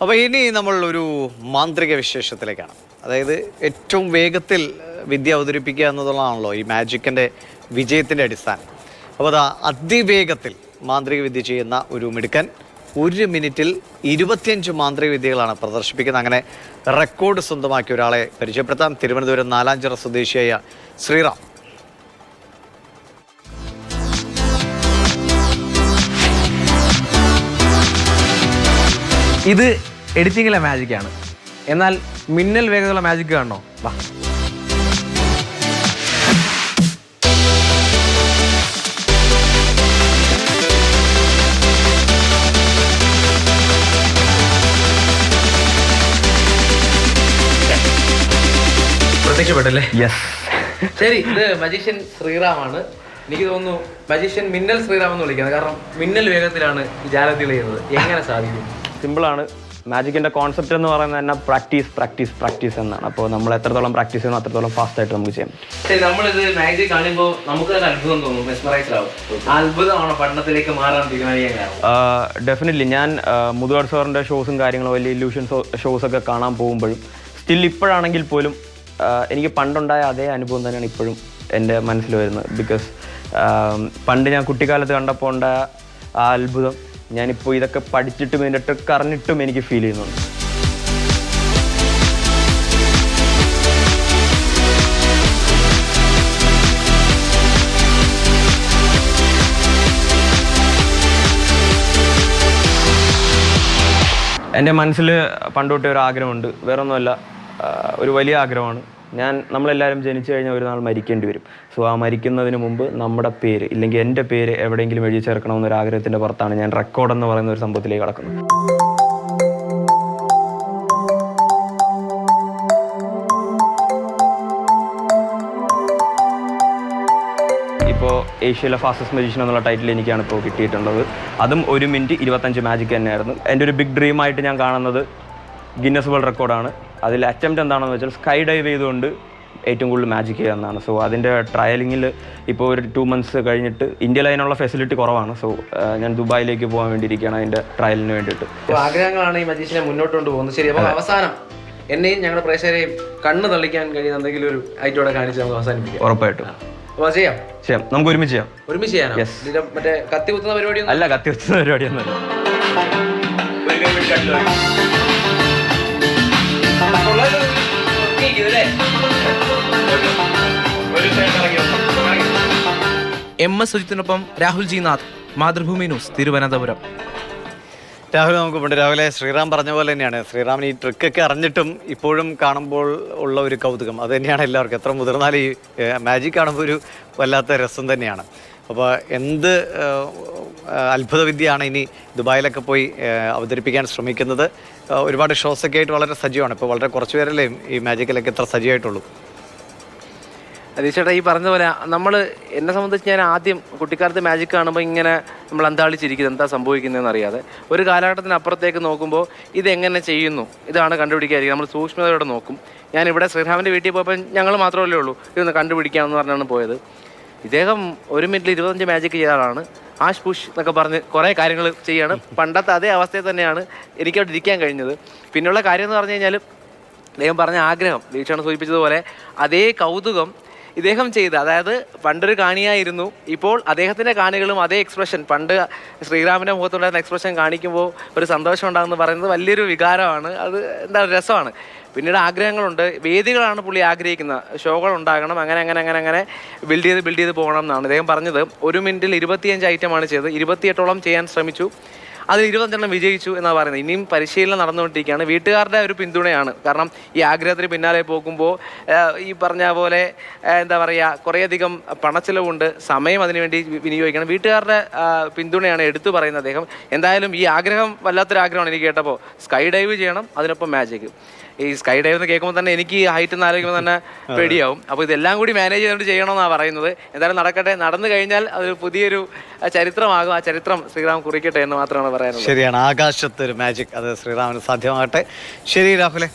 അപ്പോൾ ഇനി നമ്മൾ ഒരു മാന്ത്രിക വിശേഷത്തിലേക്കാണ്. അതായത് ഏറ്റവും വേഗത്തിൽ വിദ്യ അവതരിപ്പിക്കുക എന്നതുള്ളതാണല്ലോ ഈ മാജിക്കിന്റെ വിജയത്തിന്റെ അടിസ്ഥാനം. അപ്പോൾ അതാ അതിവേഗത്തിൽ മാന്ത്രിക വിദ്യ ചെയ്യുന്ന ഒരു മിടുക്കൻ ഒരു മിനിറ്റിൽ ഇരുപത്തിയഞ്ച് മാന്ത്രിക വിദ്യകളാണ് പ്രദർശിപ്പിക്കുന്നത്. അങ്ങനെ റെക്കോർഡ് സ്വന്തമാക്കിയ ഒരാളെ പരിചയപ്പെടുത്താം. തിരുവനന്തപുരം നാലാഞ്ചിറ സ്വദേശിയായ ശ്രീറാം. ഇത് എഡിറ്റിങ്ങിലെ മാജിക്കാണ് എന്നാൽ മിന്നൽ വേഗതയുള്ള മാജിക് കാണണോ? വാ. പ്രത്യക്ഷപ്പെട്ടല്ലേ? യെസ് ശരി ഇത് മജീഷ്യൻ ശ്രീറാമാണ്. എനിക്ക് തോന്നുന്നു മജീഷ്യൻ മിന്നൽ ശ്രീറാം എന്ന് വിളിക്കുന്നത് കാരണം മിന്നൽ വേഗത്തിലാണ് ജാലത്തിൽ ചെയ്യുന്നത്. എങ്ങനെ സാധിക്കും? സിമ്പിളാണ് മാജിക്കിന്റെ കോൺസെപ്റ്റ് എന്ന് പറയുന്നത് തന്നെ പ്രാക്ടീസ് പ്രാക്ടീസ് പ്രാക്ടീസ് എന്നാണ്. അപ്പോൾ നമ്മൾ എത്രത്തോളം പ്രാക്ടീസ് ചെയ്യുന്നു അത്രത്തോളം ഫാസ്റ്റ് ആയിട്ട് നമുക്ക് ചെയ്യാം നമ്മളിത് മാജിക് കാണുമ്പോൾ നമുക്ക് തന്നെ അത്ഭുതം തോന്നും മെസ്മറൈസ് ആവും. അത്ഭുതമാണ് പഠനത്തിലേക്ക് മാറാൻ തീരുമാനിക്കാൻ ഡെഫിനറ്റ്ലി ഞാൻ മുതുകാട് സാറിന്റെ ഷോസും കാര്യങ്ങളും വലിയ ഇല്യൂഷൻ ഷോസ് ഒക്കെ കാണാൻ പോകുമ്പോഴും സ്റ്റിൽ ഇപ്പോഴാണെങ്കിൽ പോലും എനിക്ക് പണ്ടുണ്ടായ അതേ അനുഭവം തന്നെയാണ് ഇപ്പോഴും എന്റെ മനസ്സിൽ വരുന്നത്. ബിക്കോസ് പണ്ട് ഞാൻ കുട്ടിക്കാലത്ത് കണ്ടപ്പോൾ ഉണ്ടായ ആ അത്ഭുതം ഞാനിപ്പോൾ ഇതൊക്കെ പഠിച്ചിട്ടും ഇതിന്റെ ട്രിക്ക് അറിഞ്ഞിട്ടും എനിക്ക് ഫീൽ ചെയ്യുന്നുണ്ട് എന്റെ മനസ്സിൽ പണ്ടുകൊട്ടേ ഒരു ആഗ്രഹമുണ്ട്. വേറൊന്നുമല്ല ഒരു വലിയ ആഗ്രഹമാണ്. ഞാൻ നമ്മളെല്ലാവരും ജനിച്ചു കഴിഞ്ഞാൽ ഒരു നാൾ മരിക്കേണ്ടി വരും. സോ ആ മരിക്കുന്നതിന് മുമ്പ് നമ്മുടെ പേര് ഇല്ലെങ്കിൽ എന്റെ പേര് എവിടെയെങ്കിലും എഴുതി ചേർക്കണമെന്നൊരു ആഗ്രഹത്തിന്റെ പുറത്താണ് ഞാൻ റെക്കോർഡ് എന്ന് പറയുന്ന ഒരു സംഭവത്തിലേക്ക് കടക്കുന്നത്. ഇപ്പോൾ ഏഷ്യയിലെ ഫാസ്റ്റസ്റ്റ് മജീഷ്യൻ എന്നുള്ള ടൈറ്റിൽ എനിക്കാണ് ഇപ്പോൾ കിട്ടിയിട്ടുള്ളത്. അതും ഒരു മിനിറ്റ് ഇരുപത്തഞ്ച് മാജിക് തന്നെയായിരുന്നു. എന്റെ ഒരു ബിഗ് ഡ്രീമായിട്ട് ഞാൻ കാണുന്നത് ഗിന്നസ് വേൾഡ് റെക്കോർഡാണ് അതിൽ അറ്റംപ്റ്റ് എന്താണെന്ന് വെച്ചാൽ സ്കൈ ഡൈവ് ചെയ്തുകൊണ്ട് ഏറ്റവും കൂടുതൽ മാജിക് ചെയ്യുക എന്നാണ്. സോ അതിന്റെ ട്രയലിങ്ങിൽ ഇപ്പോൾ ഒരു ടു മന്ത്സ് കഴിഞ്ഞിട്ട് ഇന്ത്യയിൽ അതിനുള്ള ഫെസിലിറ്റി കുറവാണ്. സോ ഞാൻ ദുബായിലേക്ക് പോകാൻ വേണ്ടിയിരിക്കുകയാണ് അതിന്റെ ട്രയലിന് വേണ്ടിയിട്ട്. ആഗ്രഹങ്ങളാണ് ഈ മജീഷിനെ മുന്നോട്ട് കൊണ്ടുപോകുന്നത്. ശരി അപ്പോൾ അവസാനം എന്നെയും ഞങ്ങളുടെ പ്രേക്ഷകരെയും കണ്ണ് തള്ളിക്കാൻ കഴിയുന്ന എന്തെങ്കിലും ഒരു ഐറ്റോടെ കാണിച്ച് നമുക്ക് അവസാനിപ്പിക്കാം. ഉറപ്പായിട്ടും. അപ്പോൾ ചെയ്യാം. ചെയ്യാം. നമുക്ക് ഒരുമിച്ച് ചെയ്യാം. ഒരുമിച്ച് ചെയ്യാനോ? മറ്റേ കത്തി കുത്തുന്ന പരിപാടിയൊന്നും അല്ല കത്തി എം എസ് സുജിത്തിനൊപ്പം രാഹുൽ ജി നാഥ് മാതൃഭൂമി ന്യൂസ് തിരുവനന്തപുരം. രാഹുൽ നമുക്ക് പണ്ട് രാവിലെ ശ്രീറാം പറഞ്ഞ പോലെ തന്നെയാണ്. ശ്രീറാമിന് ഈ ട്രിക്കൊക്കെ അറിഞ്ഞിട്ടും ഇപ്പോഴും കാണുമ്പോൾ ഉള്ള ഒരു കൗതുകം. അത് തന്നെയാണ് എല്ലാവർക്കും. എത്ര മുതിർന്നാലും ഈ മാജിക് കാണുമ്പോൾ ഒരു വല്ലാത്ത രസം തന്നെയാണ്. അപ്പോൾ എന്ത് അത്ഭുതവിദ്യയാണ് അത്ഭുത വിദ്യയാണ് ഇനി ദുബായിലൊക്കെ പോയി അവതരിപ്പിക്കാൻ ശ്രമിക്കുന്നത്? ഒരുപാട് ഷോസൊക്കെ ആയിട്ട് വളരെ സജീവമാണ്. ഇപ്പോൾ വളരെ കുറച്ച് പേരല്ലേ ഈ മാജിക്കിലൊക്കെ ഇത്ര സജീവമായിട്ടുള്ളൂ അതീശേട്ടാ ഈ പറഞ്ഞ പോലെ നമ്മൾ എന്നെ സംബന്ധിച്ച് ഞാൻ ആദ്യം കുട്ടിക്കാലത്ത് മാജിക് കാണുമ്പോൾ ഇങ്ങനെ നമ്മൾ അന്താളിച്ചിരിക്കുന്നത് എന്താ സംഭവിക്കുന്നതെന്ന് അറിയാതെ. ഒരു കാലഘട്ടത്തിന് അപ്പുറത്തേക്ക് നോക്കുമ്പോൾ ഇതെങ്ങനെ ചെയ്യുന്നു? ഇതാണ് കണ്ടുപിടിക്കാതിരിക്കുക നമ്മൾ സൂക്ഷ്മതയോടെ നോക്കും. ഞാൻ ഇവിടെ ശ്രീറാമിന്റെ വീട്ടിൽ പോയപ്പോൾ ഞങ്ങൾ മാത്രമല്ലേ ഉള്ളൂ. ഇതൊന്ന് കണ്ടുപിടിക്കാമെന്ന് പറഞ്ഞാണ് പോയത്. ഇദ്ദേഹം ഒരു മിനിറ്റിൽ ഇരുപത്തഞ്ച് മാജിക് ചെയ്ത ആളാണ്. ആഷ് പുഷ് എന്നൊക്കെ പറഞ്ഞ് കുറേ കാര്യങ്ങൾ ചെയ്യാണ്. പണ്ടത്തെ അതേ അവസ്ഥയിൽ തന്നെയാണ് എനിക്കവിടെ ഇരിക്കാൻ കഴിഞ്ഞത്. പിന്നെയുള്ള കാര്യം എന്ന് പറഞ്ഞു കഴിഞ്ഞാൽ അദ്ദേഹം പറഞ്ഞ ആഗ്രഹം ദീക്ഷണം സൂചിപ്പിച്ചതുപോലെ അതേ കൗതുകം ഇദ്ദേഹം ചെയ്ത് അതായത് പണ്ടൊരു കാണിയായിരുന്നു. ഇപ്പോൾ അദ്ദേഹത്തിന്റെ കാണികളും അതേ എക്സ്പ്രഷൻ പണ്ട് ശ്രീരാമിന്റെ മുഖത്തുണ്ടായിരുന്ന എക്സ്പ്രഷൻ കാണിക്കുമ്പോൾ ഒരു സന്തോഷം ഉണ്ടാകുമെന്ന് പറയുന്നത് വലിയൊരു വികാരമാണ്. അത് എന്താ രസമാണ്. പിന്നീട് ആഗ്രഹങ്ങളുണ്ട്. വേദികളാണ് പുള്ളി ആഗ്രഹിക്കുന്നത്. ഷോകൾ ഉണ്ടാകണം അങ്ങനെ അങ്ങനെ അങ്ങനെ അങ്ങനെ ബിൽഡ് ചെയ്ത് ബിൽഡ് ചെയ്ത് പോകണം എന്നാണ് അദ്ദേഹം പറഞ്ഞത്. ഒരു മിനിറ്റിൽ ഇരുപത്തിയഞ്ച് ഐറ്റമാണ് ചെയ്തത്. ഇരുപത്തിയെട്ടോളം ചെയ്യാൻ ശ്രമിച്ചു. അതിൽ ഇരുപത്തഞ്ചെണ്ണം വിജയിച്ചു എന്നാണ് പറയുന്നത്. ഇനിയും പരിശീലനം നടന്നുകൊണ്ടിരിക്കുകയാണ്. വീട്ടുകാരുടെ ഒരു പിന്തുണയാണ്. കാരണം ഈ ആഗ്രഹത്തിന് പിന്നാലെ പോകുമ്പോൾ ഈ പറഞ്ഞ പോലെ എന്താ പറയുക കുറേയധികം പണച്ചിലവുണ്ട്. സമയം അതിനുവേണ്ടി വിനിയോഗിക്കണം. വീട്ടുകാരുടെ പിന്തുണയാണ് എടുത്തു പറയുന്നത് അദ്ദേഹം. എന്തായാലും ഈ ആഗ്രഹം വല്ലാത്തൊരു ആഗ്രഹമാണ് എനിക്ക് കേട്ടപ്പോൾ സ്കൈ ഡൈവ് ചെയ്യണം അതിനൊപ്പം മാജിക് ഈ സ്കൈ ഡൈവ് എന്ന് കേൾക്കുമ്പോൾ തന്നെ എനിക്ക് ഹൈറ്റ് എന്ന് ആലോചിക്കുമ്പോൾ തന്നെ പേടിയാവും. അപ്പോൾ ഇതെല്ലാം കൂടി മാനേജ് ചെയ്തുകൊണ്ട് ചെയ്യണമെന്നാണ് പറയുന്നത്. എന്തായാലും നടക്കട്ടെ. നടന്നു കഴിഞ്ഞാൽ അതൊരു പുതിയൊരു ചരിത്രമാകും. ആ ചരിത്രം ശ്രീറാം കുറിക്കട്ടെ എന്ന് മാത്രമാണ് പറയാനുള്ളത്. ശരിയാണ്. ആകാശത്ത് ഒരു മാജിക് അത് ശ്രീറാമിന് സാധ്യമാകട്ടെ. ശരി രാഹുലെ.